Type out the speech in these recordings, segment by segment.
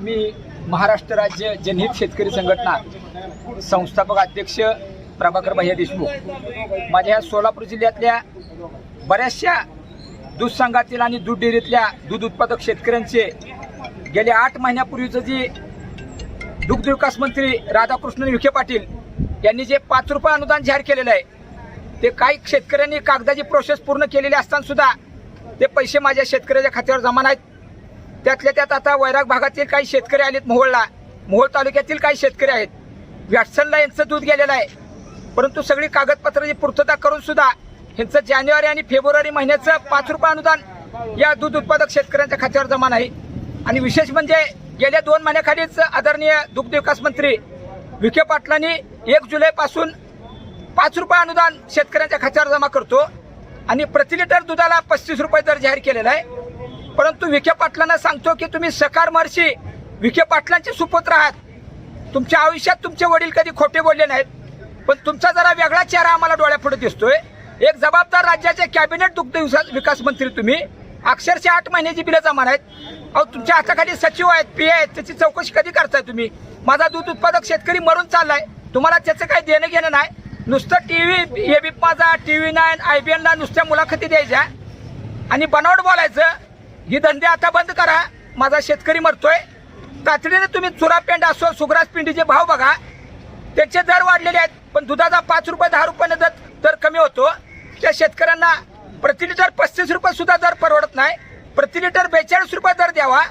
मी महाराष्ट्र राज्य जनहित शेतकरी संघटना संस्थापक अध्यक्ष प्रभाकर भैया देशमुख. माझ्या ह्या सोलापूर जिल्ह्यातल्या बऱ्याचशा दूध संघातील आणि दूध डेअरीतल्या दूध उत्पादक शेतकऱ्यांचे गेल्या आठ महिन्यापूर्वीचं जी दुग्धविकास मंत्री राधाकृष्णन विखे पाटील यांनी जे पाच रुपये अनुदान जाहीर केलेलं आहे ते काही शेतकऱ्यांनी कागदाची प्रोसेस पूर्ण केलेली असताना सुद्धा ते पैसे माझ्या शेतकऱ्याच्या खात्यावर जमा नाहीत. त्यातल्या त्यात आता वैराग भागातील काही शेतकरी आलेत मोहोळला. मोहोळ तालुक्यातील काही शेतकरी आहेत. व्याटसनला यांचं दूध गेलेलं आहे. परंतु सगळी कागदपत्राची पूर्तता करून सुद्धा यांचं जानेवारी आणि फेब्रुवारी महिन्याचं पाच रुपये अनुदान या दूध उत्पादक शेतकऱ्यांच्या खात्यावर जमा नाही. आणि विशेष म्हणजे गेल्या दोन महिन्याखालीच आदरणीय दुग्ध विकास मंत्री विखे पाटलांनी एक जुलैपासून पाच रुपये अनुदान शेतकऱ्यांच्या खात्यावर जमा करतो आणि प्रति लिटर दुधाला पस्तीस रुपये दर जाहीर केलेला आहे. परंतु विखे पाटलांना सांगतो की तुम्ही सकार महर्षी विखे पाटलांचे सुपुत्र आहात. तुमच्या आयुष्यात तुमचे वडील कधी खोटे बोलले नाहीत पण तुमचा जरा वेगळा चेहरा आम्हाला डोळ्यापुढे दिसतोय. एक जबाबदार राज्याचे कॅबिनेट दुग्ध विकास मंत्री तुम्ही. अक्षरशः आठ महिन्याची बिलं जमा आहेत अहो तुमच्या हाताखाली सचिव आहेत पी आहेत त्याची चौकशी कधी करताय तुम्ही? माझा दूध उत्पादक शेतकरी मरून चाललाय. तुम्हाला त्याचं काही देणं घेणं नाही. नुसतं टी व्ही ए बी पाचा माझा टीव्ही नाईन आय बी एनला नुसत्या मुलाखती द्यायच्या. आणि बनावट बोलायचं ही धंदे आता बंद करा. माझा शेतकरी मरतोय. तातडीने तुम्ही चुरा पेंड असो सुग्रास पिंडीचे भाव बघा. त्याचे दर वाढलेले आहेत पण दुधाचा पाच रुपये दहा रुपयाने दर दर कमी होतो त्या शेतकऱ्यांना प्रति लिटर पस्तीस रुपये सुद्धा दर परवडत नाही. प्रति लिटर बेचाळीस रुपये दर द्यावा.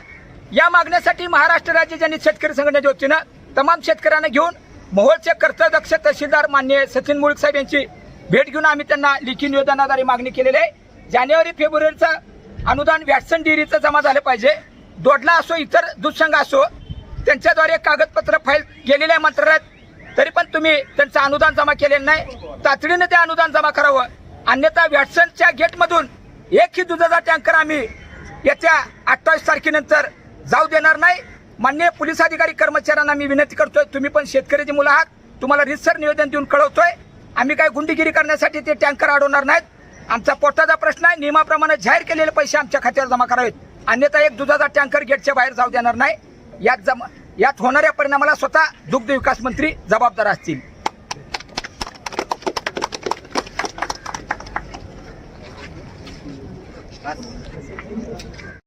या मागण्यासाठी महाराष्ट्र राज्य जनहित शेतकरी संघटनेच्या वतीनं तमाम शेतकऱ्यांना घेऊन मोहोळचे कर्तदक्ष तहसीलदार मान्य सचिन मुळक साहेब यांची भेट घेऊन आम्ही त्यांना लिखी निवेदनाद्वारे मागणी केलेली आहे. जानेवारी फेब्रुवारीचं अनुदान व्हॅटसन डेअरीचं जमा झालं पाहिजे. दोडला असो इतर दूधसंघ असो त्यांच्याद्वारे कागदपत्र फाईल गेलेले आहे मंत्रालयात तरी पण तुम्ही त्यांचं अनुदान जमा केलेलं नाही. तातडीने ते अनुदान जमा करावं. अन्यथा व्हॅटसनच्या गेटमधून एकही दुधाचा टँकर आम्ही येत्या अठ्ठावीस तारखेनंतर जाऊ देणार नाही. मान्य पोलीस अधिकारी कर्मचाऱ्यांना मी विनंती करतोय तुम्ही पण शेतकऱ्याची मुलं आहात तुम्हाला रितसर निवेदन देऊन कळवतोय. आम्ही काय गुंडगिरी करण्यासाठी ते टँकर अडवणार नाहीत. आमचा पोटाचा प्रश्न आहे नियमाप्रमाणे जाहीर केलेले पैसे आमच्या खात्यावर जमा करावेत. अन्यथा एक दुधाचा टँकर गेटच्या बाहेर जाऊ देणार नाही. यात जमा यात होणाऱ्या परिणामाला स्वतः दुग्ध विकास मंत्री जबाबदार असतील.